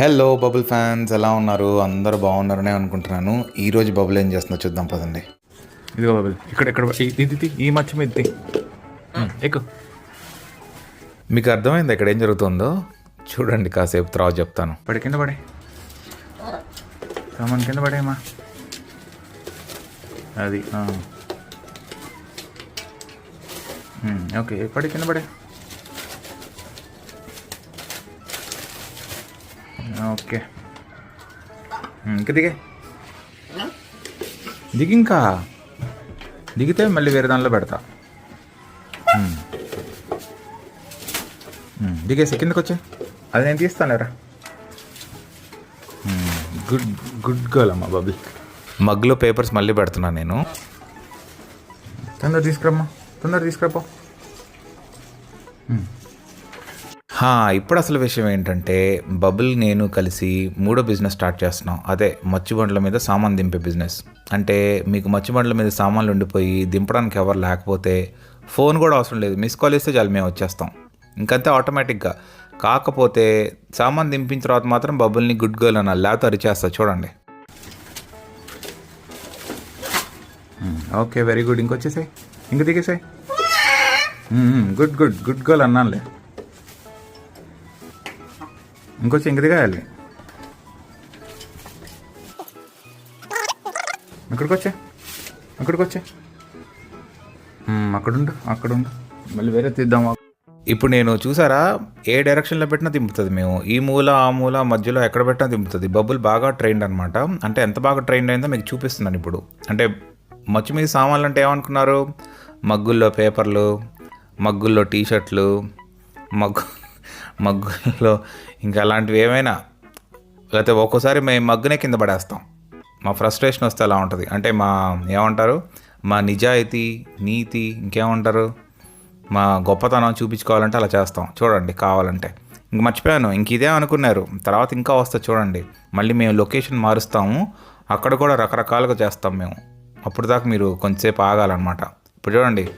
Hello bubble fans ఎలా ఉన్నారు? అందరూ బాగున్నారనే అనుకుంటున్నాను. ఈ రోజు బబుల్ ఏం చేస్తుందో చూద్దాం పదండి. ఇదిగో బాబు ఇక్కడ ఇక్కడ ఈ- ఇది ఈ మచ్చ మీద ఇది. ఎక్కు. మీకు అర్థమైంది ఇక్కడ ఏం జరుగుతుందో? చూడండి కాసేపు తర్వాత చెప్తాను. పడి కింద పడే. సామాన్ కింద పడేమా అది ఓకే పడి కింద పడే. ఓకే. ఇంకా దిగే. దిగి ఇంకా దిగితే మళ్ళీ వేరే దానిలో పెడతా. దిగేసి కిందకు వచ్చే. అది నేను తీస్తాను లేరా? గుడ్ గుడ్ గర్ల్ అమ్మా బాబీ. మగ్లో పేపర్స్ మళ్ళీ పెడుతున్నాను నేను. తొందర తీసుకురమ్మా. తొందర తీసుకురాపో. ఇప్పుడు అసలు విషయం ఏంటంటే బబుల్ నేను కలిసి మూడో బిజినెస్ స్టార్ట్ చేస్తున్నాం. అదే మచ్చిబండ్ల మీద సామాన్ దింపే బిజినెస్. అంటే మీకు మచ్చిబండ్ల మీద సామాన్లు ఉండిపోయి దింపడానికి ఎవరు లేకపోతే ఫోన్ కూడా అవసరం లేదు. మిస్ కాల్ ఇస్తే చాలు మేము వచ్చేస్తాం. ఇంకంతే ఆటోమేటిక్గా. కాకపోతే సామాన్ దింపిన తర్వాత మాత్రం బబుల్ని గుడ్ గర్ల్ అన్న లేకపోతే అరిచేస్తా చూడండి. Okay very good. ఇంకొచ్చేసాయి. ఇంక దిగేసాయి. గుడ్ గుడ్ గుడ్ గర్ల్ అన్నానులే. ఇంకొచ్చి ఇంక కాయాలి. ఇక్కడికి వచ్చే అక్కడికి వచ్చే అక్కడుండు అక్కడుండు. మళ్ళీ వేరే తీద్దాం. ఇప్పుడు నేను చూసారా? ఏ డైరెక్షన్లో పెట్టినా దింపుతుంది మేము. ఈ మూల ఆ మూల మధ్యలో ఎక్కడ పెట్టినా దింపుతుంది. బబుల్ బాగా ట్రైన్డ్ అనమాట అంటే ఎంత బాగా ట్రైన్డ్ అయిందో మీకు చూపిస్తున్నాను ఇప్పుడు. అంటే మచ్చు మీద సామాన్లు అంటే ఏమనుకున్నారు? మగ్గుల్లో పేపర్లు మగ్గుల్లో టీషర్ట్లు మగ్గు మగ్గులో ఇంకా అలాంటివి ఏమైనా? లేకపోతే ఒక్కోసారి మేము మగ్గునే కింద పడేస్తాం. మా ఫ్రస్ట్రేషన్ వస్తే అలా ఉంటుంది. అంటే మా ఏమంటారు? మా నిజాయితీ నీతి ఇంకేమంటారు? మా గొప్పతనం చూపించుకోవాలంటే అలా చేస్తాం. చూడండి కావాలంటే. ఇంక మర్చిపోయాను. ఇంక ఇదే అనుకున్నారు. తర్వాత ఇంకా వస్తే చూడండి. మళ్ళీ మేము లొకేషన్ మారుస్తాము. అక్కడ కూడా రకరకాలుగా చేస్తాం మేము. అప్పుడు దాకా మీరు కొంచెంసేపు ఆగాలన్నమాట. ఇప్పుడు చూడండి.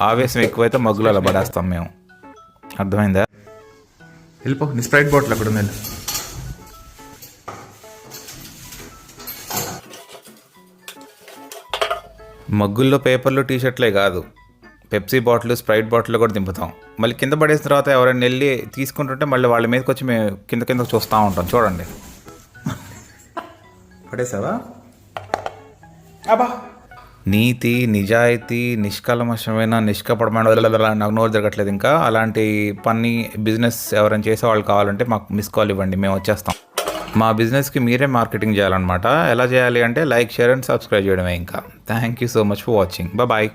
ఆవేశం ఎక్కువైతే మగ్గులు అలా పడేస్తాం మేము. అర్థమైందా? వెళ్ళిపో నీ స్ప్రైట్ బాటిల్ అక్కడ ఉంది. మగ్గుల్లో పేపర్లు టీ షర్ట్లే కాదు. పెప్సీ బాటిల్ స్ప్రైట్ బాటిల్ కూడా దింపుతాం. మళ్ళీ కింద పడేసిన తర్వాత ఎవరైనా వెళ్ళి తీసుకుంటుంటే మళ్ళీ వాళ్ళ మీదకి వచ్చి మేము కింద కింద చూస్తూ ఉంటాం. చూడండి. పడేసావా? నీతి నిజాయితీ నిష్కలమశమైన నిష్కపడమైన నాకు నోరు జరగట్లేదు ఇంకా. అలాంటి పని బిజినెస్ ఎవరైనా చేసే వాళ్ళు కావాలంటే మాకు మిస్ కాల్ ఇవ్వండి మేము వచ్చేస్తాం. మా బిజినెస్కి మీరే మార్కెటింగ్ చేయాలన్నమాట. ఎలా చేయాలి అంటే లైక్ షేర్ అండ్ సబ్స్క్రైబ్ చేయడమే ఇంకా. Thank you so much for watching. Bye.